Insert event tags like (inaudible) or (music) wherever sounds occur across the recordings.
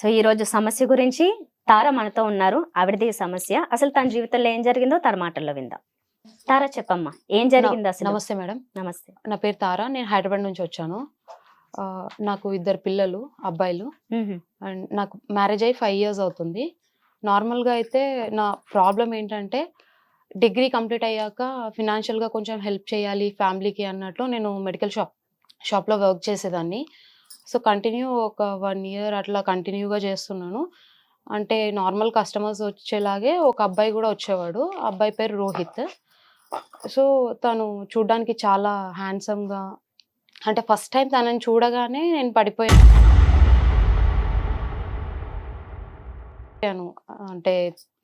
So ఈ రోజు సమస్య గురించి తార మనతో ఉన్నారు. ఆవిడది సమస్య. అసలు తన జీవితంలో ఏం జరిగిందో తన మాటల్లో విందాం. తార చెప్పమ్మా ఏం జరిగింది అసలు? నమస్తే మేడం. నమస్తే. నా పేరు తారా. నేను హైదరాబాద్ నుంచి వచ్చాను. నాకు ఇద్దరు పిల్లలు అబ్బాయిలు. అండ్ నాకు మ్యారేజ్ అయ్యి ఫైవ్ ఇయర్స్ అవుతుంది. నార్మల్గా అయితే నా ప్రాబ్లం ఏంటంటే డిగ్రీ కంప్లీట్ అయ్యాక ఫినాన్షియల్గా కొంచెం హెల్ప్ చేయాలి ఫ్యామిలీకి అన్నట్లు నేను మెడికల్ షాప్ షాప్లో వర్క్ చేసేదాన్ని. సో కంటిన్యూ ఒక వన్ ఇయర్ అట్లా కంటిన్యూగా చేస్తున్నాను. అంటే నార్మల్ కస్టమర్స్ వచ్చేలాగే ఒక అబ్బాయి కూడా వచ్చేవాడు. ఆ అబ్బాయి పేరు రోహిత్. సో తను చూడ్డానికి చాలా హ్యాండ్సమ్గా అంటే ఫస్ట్ టైం తనని చూడగానే నేను పడిపోయాను. అంటే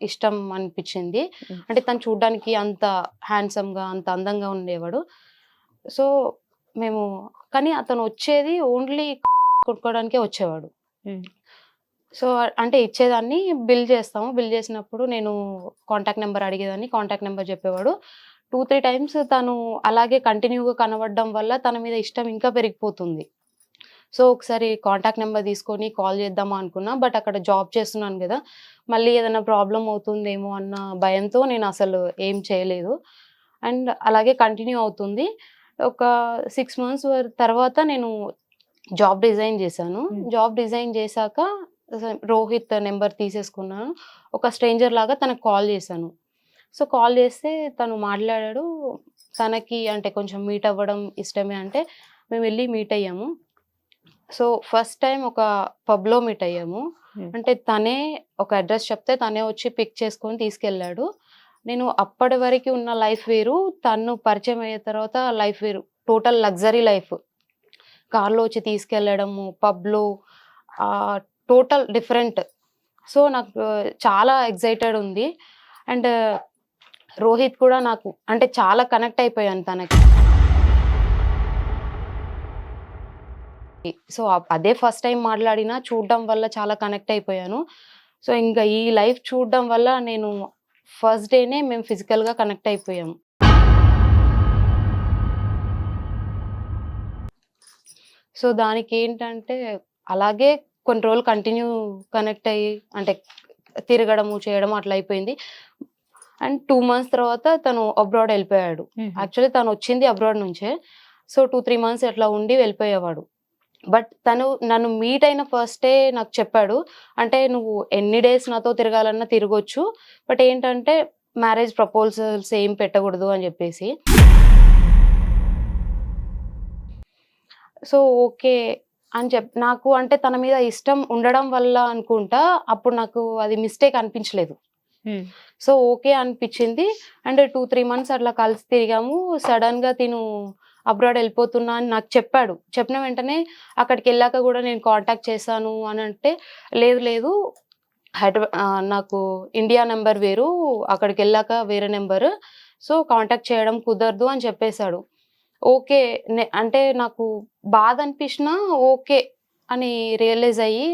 ఇష్టం అనిపించింది. అంటే తను చూడ్డానికి అంత హ్యాండ్సమ్గా అంత అందంగా ఉండేవాడు. సో మేము కానీ అతను వచ్చేది ఓన్లీ కొట్టుకోవడానికే వచ్చేవాడు. సో అంటే ఇచ్చేదాన్ని బిల్ చేస్తాము. బిల్ చేసినప్పుడు నేను కాంటాక్ట్ నెంబర్ అడిగేదాన్ని. కాంటాక్ట్ నెంబర్ చెప్పేవాడు. టూ త్రీ టైమ్స్ తను అలాగే కంటిన్యూగా కనబడడం వల్ల తన మీద ఇష్టం ఇంకా పెరిగిపోతుంది. సో ఒకసారి కాంటాక్ట్ నెంబర్ తీసుకొని కాల్ చేద్దామా అనుకున్నా బట్ అక్కడ జాబ్ చేస్తున్నాను కదా మళ్ళీ ఏదైనా ప్రాబ్లం అవుతుందేమో అన్న భయంతో నేను అసలు ఏం చేయలేదు. అండ్ అలాగే కంటిన్యూ అవుతుంది. ఒక సిక్స్ మంత్స్ తర్వాత నేను జాబ్ డిజైన్ చేశాను. జాబ్ డిజైన్ చేశాక రోహిత్ నెంబర్ తీసేసుకున్నాను. ఒక స్ట్రేంజర్ లాగా తనకు కాల్ చేశాను. సో కాల్ చేస్తే తను మాట్లాడాడు. తనకి అంటే కొంచెం మీట్ అవ్వడం ఇష్టమే అంటే మేము వెళ్ళి మీట్ అయ్యాము. సో ఫస్ట్ టైం ఒక పబ్లో మీట్ అయ్యాము. అంటే తనే ఒక అడ్రస్ చెప్తే తనే వచ్చి పిక్ చేసుకొని తీసుకెళ్ళాడు. నేను అప్పటి వరకు ఉన్న లైఫ్ వేరు. తను పరిచయం అయ్యే తర్వాత లైఫ్ వేరు. Total luxury life. కార్లో వచ్చి తీసుకెళ్ళడము పబ్లు టోటల్ డిఫరెంట్. సో నాకు చాలా ఎగ్జైటెడ్ ఉంది. అండ్ రోహిత్ కూడా నాకు అంటే చాలా కనెక్ట్ అయిపోయాను తనకి. సో అదే ఫస్ట్ టైం మాట్లాడినా చూడడం వల్ల చాలా కనెక్ట్ అయిపోయాను. సో ఇంకా ఈ లైఫ్ చూడడం వల్ల నేను ఫస్ట్ డేనే మేము ఫిజికల్గా కనెక్ట్ అయిపోయాము. సో దానికి ఏంటంటే అలాగే కొన్ని రోజులు కంటిన్యూ కనెక్ట్ అయ్యి అంటే తిరగడము చేయడం అట్లా అయిపోయింది అండ్ టూ మంత్స్ తర్వాత తను అబ్రాడ్ వెళ్ళిపోయాడు. యాక్చువల్లీ తను వచ్చింది అబ్రాడ్ నుంచే. సో టూ త్రీ మంత్స్ అట్లా ఉండి వెళ్ళిపోయేవాడు. బట్ తను నన్ను మీట్ అయిన ఫస్ట్ డే నాకు చెప్పాడు అంటే నువ్వు ఎన్ని డేస్ నాతో తిరగాలన్నా తిరగొచ్చు. బట్ ఏంటంటే మ్యారేజ్ ప్రపోజల్స్ ఏం పెట్టకూడదు అని చెప్పేసి. సో ఓకే అని చెప్ నాకు అంటే తన మీద ఇష్టం ఉండడం వల్ల అనుకుంటా అప్పుడు నాకు అది మిస్టేక్ అనిపించలేదు. సో ఓకే అనిపించింది. అండ్ టూ త్రీ మంత్స్ అట్లా కలిసి తిరిగాము. సడన్గా తిను అబ్రాడ్ వెళ్ళిపోతున్నా అని నాకు చెప్పాడు. చెప్పిన వెంటనే అక్కడికి వెళ్ళాక కూడా నేను కాంటాక్ట్ చేశాను అని అంటే లేదు లేదు. హైదరాబాద్ నాకు ఇండియా నెంబర్ వేరు. అక్కడికి వెళ్ళాక వేరే నెంబర్. సో కాంటాక్ట్ చేయడం కుదరదు అని చెప్పేశాడు. ఓకే నే- అంటే నాకు బాధ అనిపించినా ఓకే అని రియలైజ్ అయ్యి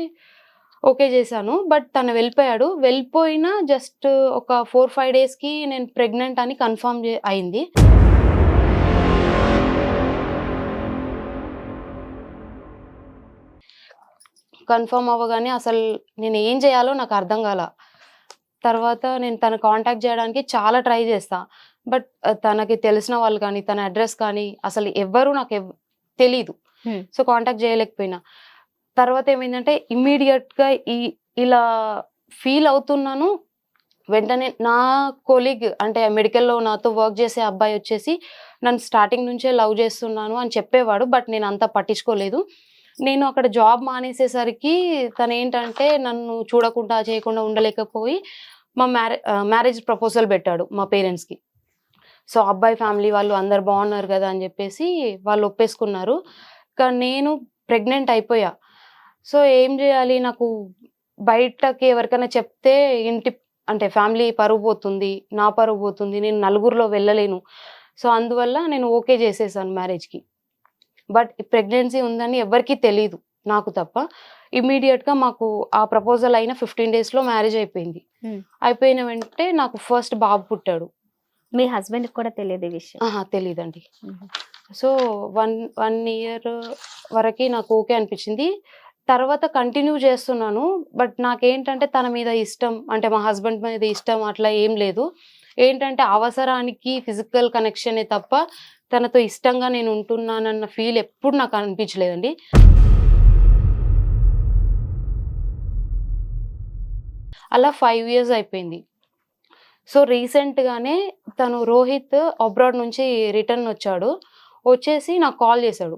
ఓకే చేశాను. బట్ తను వెళ్ళిపోయాడు. వెళ్ళిపోయిన జస్ట్ ఒక ఫోర్ ఫైవ్ డేస్కి నేను ప్రెగ్నెంట్ అని కన్ఫర్మ్ అయింది. కన్ఫర్మ్ అవ్వగానే అసలు నేను ఏం చేయాలో నాకు అర్థం కాల. తర్వాత నేను తను కాంటాక్ట్ చేయడానికి చాలా ట్రై చేస్తాను బట్ తనకి తెలిసిన వాళ్ళు కానీ తన అడ్రస్ కానీ అసలు ఎవ్వరు నాకు ఎవ్ తెలీదు. సో కాంటాక్ట్ చేయలేకపోయినా. తర్వాత ఏమైందంటే immediate గా ఈ ఇలా ఫీల్ అవుతున్నాను. వెంటనే నా కొలీగ్ అంటే మెడికల్లో నాతో వర్క్ చేసే అబ్బాయి వచ్చేసి నన్ను స్టార్టింగ్ నుంచే లవ్ చేస్తున్నాను అని చెప్పేవాడు బట్ నేను అంత పట్టించుకోలేదు. నేను అక్కడ జాబ్ మానేసేసరికి తను ఏంటంటే నన్ను చూడకుండా చేయకుండా ఉండలేకపోయి మా మ్యారే మ్యారేజ్ ప్రపోజల్ పెట్టాడు మా పేరెంట్స్కి. సో అబ్బాయి ఫ్యామిలీ వాళ్ళు అందరు బాగున్నారు కదా అని చెప్పేసి వాళ్ళు ఒప్పేసుకున్నారు. కానీ నేను ప్రెగ్నెంట్ అయిపోయా. సో ఏం చేయాలి? నాకు బయటకి ఎవరికైనా చెప్తే ఇంటి అంటే ఫ్యామిలీ పరువు పోతుంది నా పరువు పోతుంది నేను నలుగురిలో వెళ్ళలేను. సో అందువల్ల నేను ఓకే చేసేసాను మ్యారేజ్కి. బట్ ప్రెగ్నెన్సీ ఉందని ఎవరికీ తెలియదు నాకు తప్ప. Immediate గా మాకు ఆ ప్రపోజల్ అయిన ఫిఫ్టీన్ డేస్లో మ్యారేజ్ అయిపోయింది. అయిపోయిన వెంటనే నాకు ఫస్ట్ బాబు పుట్టాడు. మీ హస్బెండ్ కూడా తెలియదు ఈ విషయం. ఆహా తెలీదండి. సో వన్ వన్ ఇయర్ వరకు నాకు ఓకే అనిపించింది. తర్వాత కంటిన్యూ చేస్తున్నాను. బట్ నాకేంటంటే తన మీద ఇష్టం అంటే మా హస్బెండ్ మీద ఇష్టం అట్లా ఏం లేదు. ఏంటంటే అవసరానికి ఫిజికల్ కనెక్షనే తప్ప తనతో ఇష్టంగా నేను ఉంటున్నానన్న ఫీల్ ఎప్పుడు నాకు అనిపించలేదండి. అలా ఫైవ్ ఇయర్స్ అయిపోయింది. సో రీసెంట్గానే తను రోహిత్ అబ్రాడ్ నుంచి రిటర్న్ వచ్చాడు. వచ్చేసి నాకు కాల్ చేశాడు.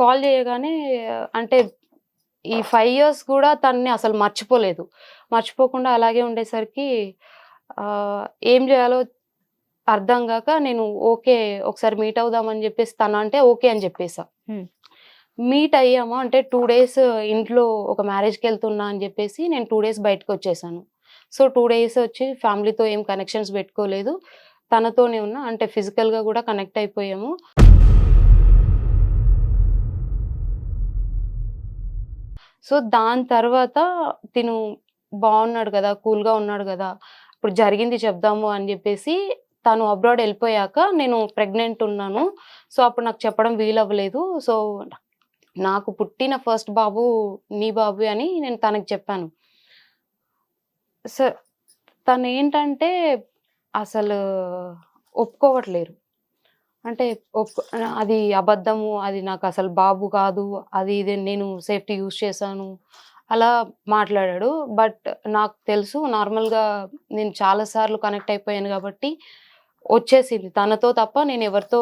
కాల్ చేయగానే అంటే ఈ ఫైవ్ ఇయర్స్ కూడా తనని అసలు మర్చిపోలేదు. మర్చిపోకుండా అలాగే ఉండేసరికి ఏం చేయాలో అర్థం కాక నేను ఓకే ఒకసారి మీట్ అవుదామని చెప్పేసి తను అంటే ఓకే అని చెప్పేసా. మీట్ అయ్యాము అంటే టూ డేస్ ఇంట్లో ఒక మ్యారేజ్కి వెళ్తున్నా అని చెప్పేసి నేను టూ డేస్ బయటకు వచ్చేసాను. సో టూ డేస్ వచ్చి ఫ్యామిలీతో ఏం కనెక్షన్స్ పెట్టుకోలేదు. తనతోనే ఉన్నా అంటే ఫిజికల్గా కూడా కనెక్ట్ అయిపోయాము. సో దాని తర్వాత తిను బాగున్నాడు కదా కూల్గా ఉన్నాడు కదా ఇప్పుడు జరిగింది చెప్దాము అని చెప్పేసి తను అబ్రాడ్ వెళ్ళిపోయాక నేను ప్రెగ్నెంట్ ఉన్నాను. సో అప్పుడు నాకు చెప్పడం వీలవ్వలేదు. సో నాకు పుట్టిన ఫస్ట్ బాబు నీ బాబు అని నేను తనకి చెప్పాను. సో తను ఏంటంటే అసలు ఒప్పుకోవట్లేరు. అంటే ఒప్పు అది అబద్ధము అది నాకు అసలు బాబు కాదు అది ఇది నేను సేఫ్టీ యూజ్ చేశాను అలా మాట్లాడాడు. బట్ నాకు తెలుసు నార్మల్గా నేను చాలాసార్లు కనెక్ట్ అయిపోయాను కాబట్టి వచ్చేసింది. తనతో తప్ప నేను ఎవరితో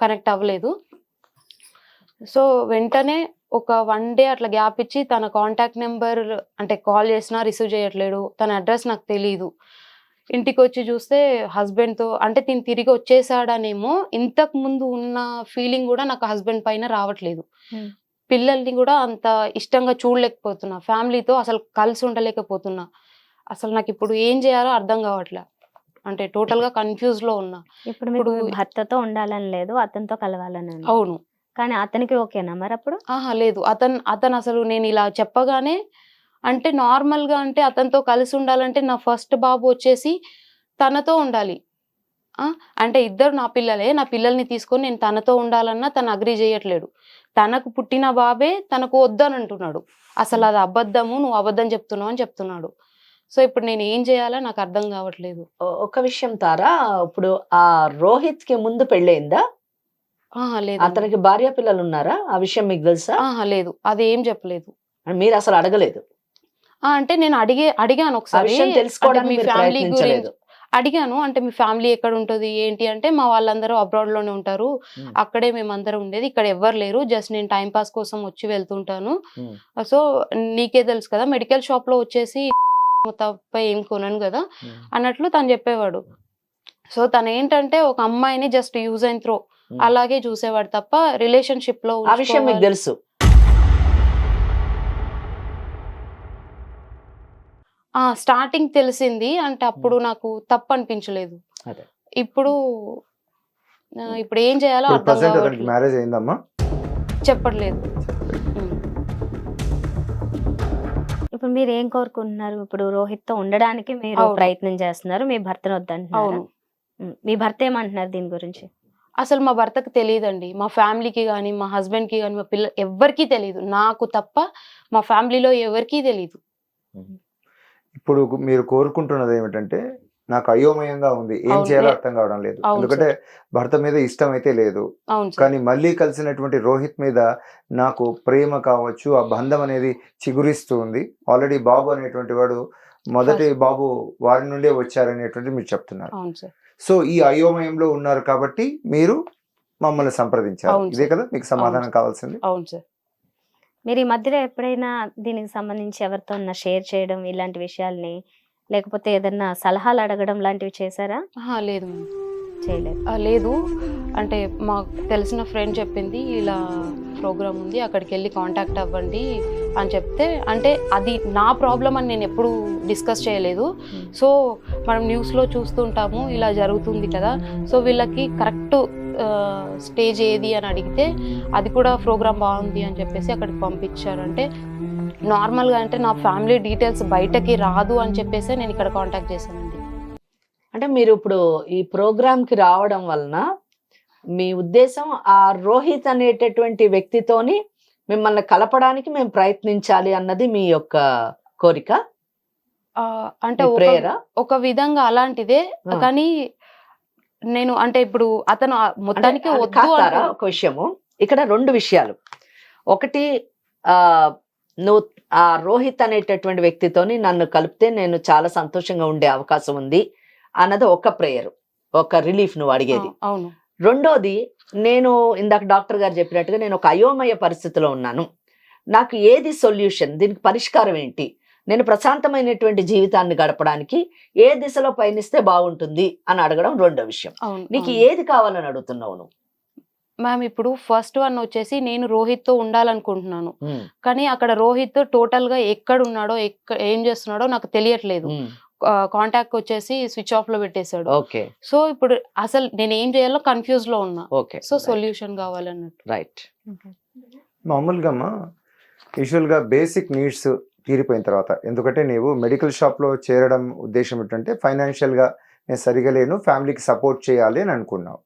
కనెక్ట్ అవ్వలేదు. సో వెంటనే ఒక వన్ డే అట్లా గ్యాప్ ఇచ్చి తన కాంటాక్ట్ నెంబర్ అంటే కాల్ చేసినా రిసీవ్ చేయట్లేడు. తన అడ్రస్ నాకు తెలియదు ఇంటికి వచ్చి చూస్తే హస్బెండ్తో అంటే తిని తిరిగి వచ్చేసాడనేమో ఇంతకు ముందు ఉన్న ఫీలింగ్ కూడా నాకు హస్బెండ్ పైన రావట్లేదు. Hmm. పిల్లల్ని కూడా అంత ఇష్టంగా చూడలేకపోతున్నా. ఫ్యామిలీతో అసలు కలిసి ఉండలేకపోతున్నా. అసలు నాకు ఇప్పుడు ఏం చేయాలో అర్థం కావట్లే. అంటే టోటల్గా కన్ఫ్యూజ్లో ఉన్నా. ఇప్పుడు మీకు ఇప్పుడు- భర్తతో ఉండాలని లేదు అతనితో కలవాలని. అవును. కానీ అతనికి ఓకేనా మరి అప్పుడు? ఆహా లేదు. అతను అతను అసలు నేను ఇలా చెప్పగానే అంటే నార్మల్గా అంటే అతనితో కలిసి ఉండాలంటే నా ఫస్ట్ బాబు వచ్చేసి తనతో ఉండాలి. అంటే ఇద్దరు నా పిల్లలే. నా పిల్లల్ని తీసుకొని నేను తనతో ఉండాలన్నా తను అగ్రి చేయట్లేడు. తనకు పుట్టిన బాబే తనకు వద్దని అంటున్నాడు. అసలు అది అబద్ధము నువ్వు అబద్ధం చెప్తున్నావు అని చెప్తున్నాడు. సో ఇప్పుడు నేను ఏం చేయాలో నాకు అర్థం కావట్లేదు. ఒక విషయం తారా. ఇప్పుడు ఆ రోహిత్కి ముందు పెళ్ళయిందా? లేదు అతనికి భార్య పిల్లలు ఉన్నారా ఆ విషయం మీకు తెలుసా? లేదు. అది ఏం చెప్పలేదు మీరు అసలు అడగలేదు. ఆ, అంటే నేను అడిగే అడిగాను ఒకసారి. విషయం అంటే తెలుసుకోవడానికి మీ ఫ్యామిలీ గురించి అడిగాను. అంటే మీ ఫ్యామిలీ ఎక్కడ ఉంటుంది ఏంటి అంటే మా వాళ్ళందరూ అబ్రాడ్లోనే ఉంటారు. అక్కడే మేమందరం ఉండేది. ఇక్కడ ఎవ్వరు లేరు. జస్ట్ నేను టైం పాస్ కోసం వచ్చి వెళ్తుంటాను. సో నీకే తెలుసు కదా మెడికల్ షాప్లో వచ్చేసి (laughs) తప్ప ఏం కొనను కదా అన్నట్లు తను చెప్పేవాడు. సో తను ఏంటంటే ఒక అమ్మాయిని జస్ట్ యూజ్ అండ్ త్రో. అలాగే చూసేవాడు తప్ప రిలేషన్షిప్లో ఆ విషయం మీకు తెలుసు. ఆ స్టార్టింగ్ తెలిసింది అంటే అప్పుడు నాకు తప్పు అనిపించలేదు అదే. ఇప్పుడు ఇప్పుడు ఏం చేయాలో అర్థం మ్యారేజ్ అయిందమ్మా? చెప్పట్లేదు. ఇప్పుడు మీరు ఏం కోరుకుంటున్నారు? ఇప్పుడు రోహిత్తో ఉండడానికి మీరు. ప్రయత్నం చేస్తున్నారు మీ భర్తను వద్దంటున్నారు? అవును. మీ భర్త ఏమంటున్నారు దీని గురించి? అసలు మా భర్తకు తెలియదండి మా ఫ్యామిలీకి కానీ మా హస్బెండ్కి కానీ మా పిల్ల ఎవరికీ తెలియదు నాకు తప్ప మా ఫ్యామిలీలో ఎవరికీ తెలియదు ఇప్పుడు మీరు కోరుకుంటున్నది ఏమిటంటే నాకు అయోమయంగా ఉంది. ఏం చేయాలో అర్థం కావడం లేదు. ఎందుకంటే భర్త మీద ఇష్టం అయితే లేదు కానీ మళ్ళీ కలిసినటువంటి రోహిత్ మీద నాకు ప్రేమ కావచ్చు ఆ బంధం అనేది చిగురిస్తూ ఉంది. ఆల్రెడీ బాబు అనేటువంటి వాడు మొదటి బాబు వారి నుండే వచ్చారనేటువంటి మీరు చెప్తున్నారు. అవును సార్. సో ఈ అయోమయంలో ఉన్నారు కాబట్టి మీరు మమ్మల్ని సంప్రదించారు. ఇదే. కదా మీకు సమాధానం కావాల్సింది? అవును సార్. మీరు ఈ మధ్యలో ఎప్పుడైనా దీనికి సంబంధించి ఎవరితో షేర్ చేయడం ఇలాంటి విషయాల్ని లేకపోతే ఏదన్నా సలహాలు అడగడం లాంటివి చేశారా? ఆహా, లేదు మేడం. చేయలేదు. లేదు. అంటే మాకు తెలిసిన ఫ్రెండ్ చెప్పింది ఇలా ప్రోగ్రామ్ ఉంది అక్కడికి వెళ్ళి కాంటాక్ట్ అవ్వండి అని చెప్తే అంటే అది నా ప్రాబ్లం అని నేను ఎప్పుడు డిస్కస్ చేయలేదు. Hmm. సో మనం న్యూస్లో చూస్తుంటాము ఇలా జరుగుతుంది కదా. సో వీళ్ళకి కరెక్ట్ స్టేజ్ ఏది అని అడిగితే అది కూడా ప్రోగ్రామ్ బాగుంది అని చెప్పేసి అక్కడికి పంపించారు అంటే నార్మల్గా అంటే నా ఫ్యామిలీ డీటెయిల్స్ బయటకి రాదు అని చెప్పేసి నేను ఇక్కడ కాంటాక్ట్ చేశానండి. అంటే మీరు ఇప్పుడు ఈ ప్రోగ్రామ్కి రావడం వలన మీ ఉద్దేశం ఆ రోహిత్ అనేటటువంటి వ్యక్తితోని మిమ్మల్ని కలపడానికి మేము ప్రయత్నించాలి అన్నది మీ యొక్క కోరిక? అంటే ఒక విధంగా అలాంటిదే. కానీ నేను అంటే ఇప్పుడు అతను మొత్తానికి. ఒక విషయము? ఇక్కడ రెండు విషయాలు. ఒకటి ఆ నువ్వు ఆ రోహిత్ అనేటటువంటి వ్యక్తితోని నన్ను కలిపితే నేను చాలా సంతోషంగా ఉండే అవకాశం ఉంది. అన్నది ఒక ప్రేయర్ ఒక రిలీఫ్ నువ్వు అడిగేది. అవును. రెండోది నేను ఇందాక డాక్టర్ గారు చెప్పినట్టుగా నేను ఒక అయోమయ పరిస్థితిలో ఉన్నాను. నాకు ఏది సొల్యూషన్ దీనికి పరిష్కారం ఏంటి? నేను ప్రశాంతమైనటువంటి జీవితాన్ని గడపడానికి ఏ దిశలో పయనిస్తే బాగుంటుంది అని అడగడం రెండో విషయం. నీకు. ఏది కావాలని అడుగుతున్నావు నువ్వు? మ్యామ్ ఇప్పుడు ఫస్ట్ వన్ వచ్చేసి నేను రోహిత్తో ఉండాలనుకుంటున్నాను కానీ అక్కడ రోహిత్ టోటల్గా ఎక్కడ ఉన్నాడో ఏం చేస్తున్నాడో నాకు తెలియట్లేదు. కాంటాక్ట్ వచ్చేసి స్విచ్ ఆఫ్లో పెట్టేశాడు. ఓకే. సో ఇప్పుడు అసలు నేను ఏం చేయాలో కన్ఫ్యూజ్లో ఉన్నా. ఓకే. సో సొల్యూషన్ కావాలన్నట్టు. రైట్ మామూలుగా అమ్మా యూజువల్గా బేసిక్ నీడ్స్ తీరిపోయిన తర్వాత ఎందుకంటే నీవు మెడికల్ షాప్లో చేరడం ఉద్దేశం ఏంటంటే ఫైనాన్షియల్గా నేను సరిగా లేను ఫ్యామిలీకి సపోర్ట్ చేయాలి అని అనుకున్నావు.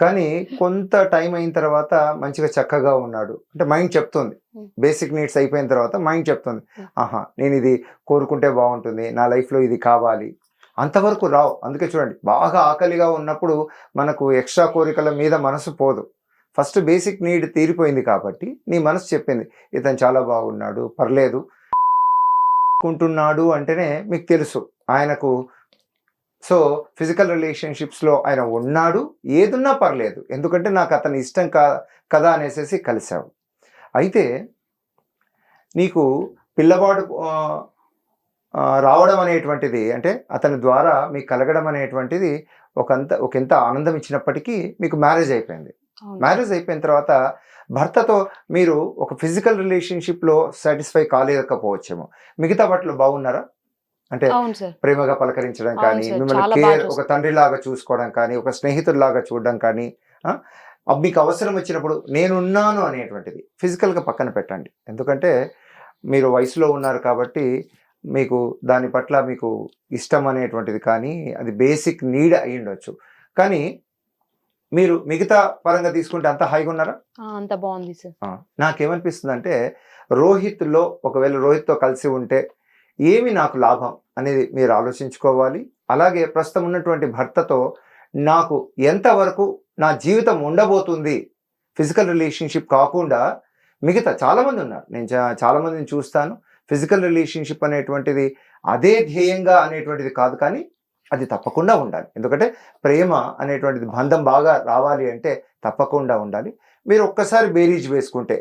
కానీ కొంత టైం అయిన తర్వాత మంచిగా చక్కగా ఉన్నాడు. అంటే మైండ్ చెప్తుంది. బేసిక్ నీడ్స్ అయిపోయిన తర్వాత మైండ్ చెప్తుంది. ఆహా నేను ఇది కోరుకుంటే బాగుంటుంది. నా లైఫ్లో ఇది కావాలి. అంతవరకు రావు. అందుకే చూడండి బాగా ఆకలిగా ఉన్నప్పుడు మనకు ఎక్స్ట్రా కోరికల మీద మనసు పోదు. ఫస్ట్ బేసిక్ నీడ్ తీరిపోయింది కాబట్టి నీ మనసు చెప్పింది ఇతను చాలా బాగున్నాడు పర్లేదు. కుంటున్నాడు అంటేనే మీకు తెలుసు. ఆయనకు సో ఫిజికల్ రిలేషన్షిప్స్లో ఆయన ఉన్నాడు ఏదున్నా పర్లేదు. ఎందుకంటే నాకు అతని ఇష్టం కా కదా అనేసి కలిసావు అయితే నీకు పిల్లవాడు రావడం అనేటువంటిది అంటే అతని ద్వారా మీకు కలగడం అనేటువంటిది ఒకంత ఒకంత ఆనందం ఇచ్చినప్పటికీ మీకు మ్యారేజ్ అయిపోయింది. మ్యారేజ్ అయిపోయిన తర్వాత భర్తతో మీరు ఒక ఫిజికల్ రిలేషన్షిప్లో సాటిస్ఫై కాలేకపోవచ్చేమో. మిగతా వాటిలో బాగున్నారా? అంటే ప్రేమగా పలకరించడం కానీ మిమ్మల్ని కేర్ ఒక చూస్తారు. తండ్రిలాగా చూసుకోవడం కానీ ఒక స్నేహితుడిలాగా చూడడం కానీ మీకు అవసరం వచ్చినప్పుడు నేనున్నాను అనేటువంటిది ఫిజికల్గా పక్కన పెట్టండి. ఎందుకంటే మీరు వయసులో ఉన్నారు కాబట్టి మీకు దాని పట్ల మీకు ఇష్టం అనేటువంటిది కానీ అది బేసిక్ నీడ్ అయి ఉండొచ్చు. కానీ మీరు మిగతా పరంగా తీసుకుంటే అంత హాయిగా ఉన్నారా? అంత బాగుంది సార్. నాకేమనిపిస్తుంది అంటే రోహిత్లో ఒకవేళ రోహిత్తో కలిసి ఉంటే ఏమి నాకు లాభం అనేది మీరు ఆలోచించుకోవాలి. అలాగే ప్రస్తుతం ఉన్నటువంటి భర్తతో నాకు ఎంతవరకు నా జీవితం ఉండబోతుంది ఫిజికల్ రిలేషన్షిప్ కాకుండా మిగతా చాలామంది ఉన్నారు. నేను చాలామందిని చూస్తాను. ఫిజికల్ రిలేషన్షిప్ అనేటువంటిది అదే ధ్యేయంగా అనేటువంటిది కాదు కానీ అది తప్పకుండా ఉండాలి. ఎందుకంటే ప్రేమ అనేటువంటిది బంధం బాగా రావాలి అంటే తప్పకుండా ఉండాలి. మీరు ఒక్కసారి బేరీజ్ వేసుకుంటే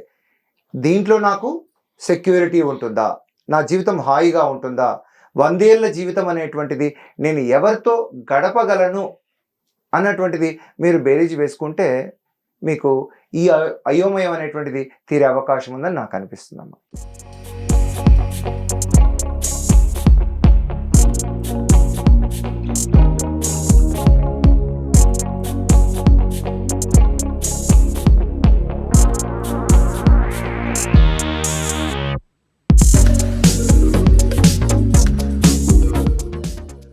దీంట్లో నాకు సెక్యూరిటీ ఉంటుందా? నా జీవితం హాయిగా ఉంటుందా? వందేళ్ళ జీవితం అనేటువంటిది నేను ఎవరితో గడపగలను అన్నటువంటిది మీరు బేరీజ్ వేసుకుంటే మీకు ఈ అయోమయం అనేటువంటిది తీరే అవకాశం ఉందని నాకు అనిపిస్తుందమ్మా.